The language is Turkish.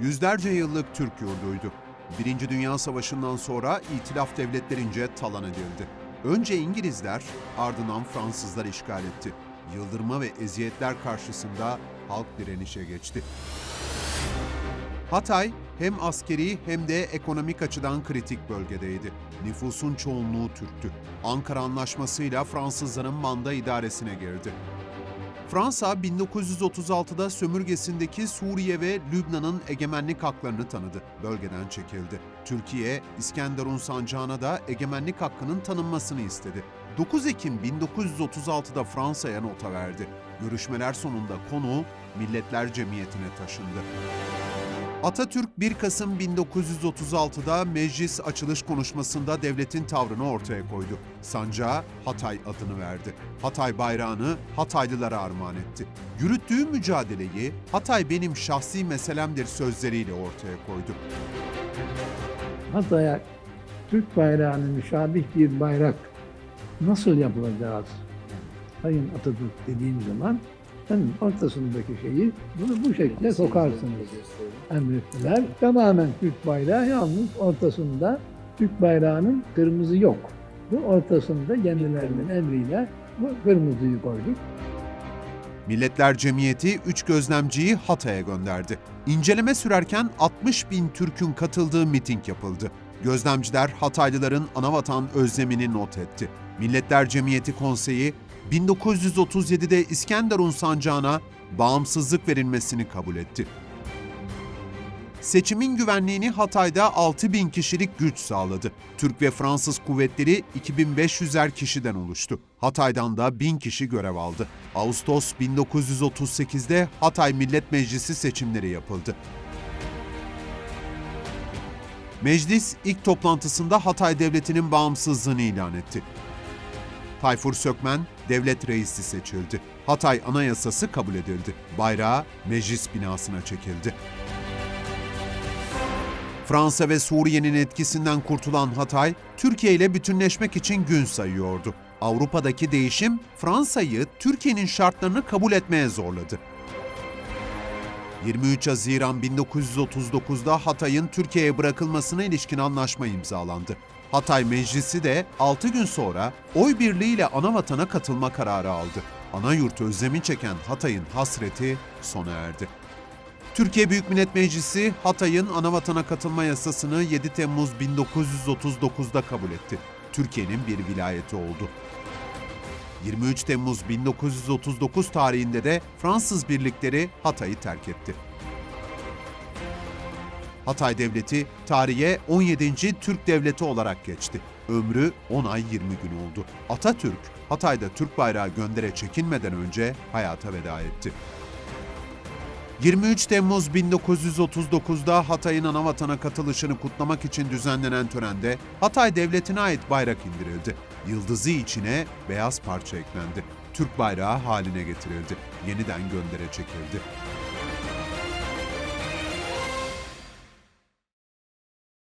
yüzlerce yıllık Türk yurduydu. Birinci Dünya Savaşı'ndan sonra İtilaf devletlerince talan edildi. Önce İngilizler, ardından Fransızlar işgal etti. Yıldırma ve eziyetler karşısında halk direnişe geçti. Hatay hem askeri hem de ekonomik açıdan kritik bölgedeydi. Nüfusun çoğunluğu Türktü. Ankara Anlaşması'yla Fransızların manda idaresine girdi. Fransa 1936'da sömürgesindeki Suriye ve Lübnan'ın egemenlik haklarını tanıdı. Bölgeden çekildi. Türkiye, İskenderun sancağına da egemenlik hakkının tanınmasını istedi. 9 Ekim 1936'da Fransa'ya nota verdi. Görüşmeler sonunda konu Milletler Cemiyeti'ne taşındı. Atatürk 1 Kasım 1936'da meclis açılış konuşmasında devletin tavrını ortaya koydu. Sancağa Hatay adını verdi. Hatay bayrağını Hataylılara armağan etti. Yürüttüğü mücadeleyi Hatay benim şahsi meselemdir sözleriyle ortaya koydu. Hatay'a Türk bayrağına müşabih bir bayrak nasıl yapılacağız? Sayın Atatürk dediğim zaman sen ortasındaki şeyi bunu bu şekilde sokarsınız emrettiler. Tamamen Türk bayrağı yalnız ortasında Türk bayrağının kırmızı yok. Bu ortasında kendilerinin emriyle bu kırmızıyı koyduk. Milletler Cemiyeti 3 gözlemciyi Hatay'a gönderdi. İnceleme sürerken 60 bin Türk'ün katıldığı miting yapıldı. Gözlemciler Hataylıların anavatan özlemini not etti. Milletler Cemiyeti Konseyi 1937'de İskenderun sancağına bağımsızlık verilmesini kabul etti. Seçimin güvenliğini Hatay'da 6 bin kişilik güç sağladı. Türk ve Fransız kuvvetleri 2500'er kişiden oluştu. Hatay'dan da 1000 kişi görev aldı. Ağustos 1938'de Hatay Millet Meclisi seçimleri yapıldı. Meclis ilk toplantısında Hatay Devleti'nin bağımsızlığını ilan etti. Tayfur Sökmen devlet reisi seçildi. Hatay Anayasası kabul edildi. Bayrağı meclis binasına çekildi. Fransa ve Suriye'nin etkisinden kurtulan Hatay, Türkiye ile bütünleşmek için gün sayıyordu. Avrupa'daki değişim Fransa'yı Türkiye'nin şartlarını kabul etmeye zorladı. 23 Haziran 1939'da Hatay'ın Türkiye'ye bırakılmasına ilişkin anlaşma imzalandı. Hatay Meclisi de 6 gün sonra oy birliğiyle anavatana katılma kararı aldı. Ana yurt özlemi çeken Hatay'ın hasreti sona erdi. Türkiye Büyük Millet Meclisi Hatay'ın anavatana katılma yasasını 7 Temmuz 1939'da kabul etti. Türkiye'nin bir vilayeti oldu. 23 Temmuz 1939 tarihinde de Fransız birlikleri Hatay'ı terk etti. Hatay Devleti tarihe 17. Türk Devleti olarak geçti. Ömrü 10 ay 20 gün oldu. Atatürk, Hatay'da Türk bayrağı göndere çekinmeden önce hayata veda etti. 23 Temmuz 1939'da Hatay'ın anavatana katılışını kutlamak için düzenlenen törende Hatay Devleti'ne ait bayrak indirildi. Yıldızı içine beyaz parça eklendi. Türk bayrağı haline getirildi. Yeniden göndere çekildi.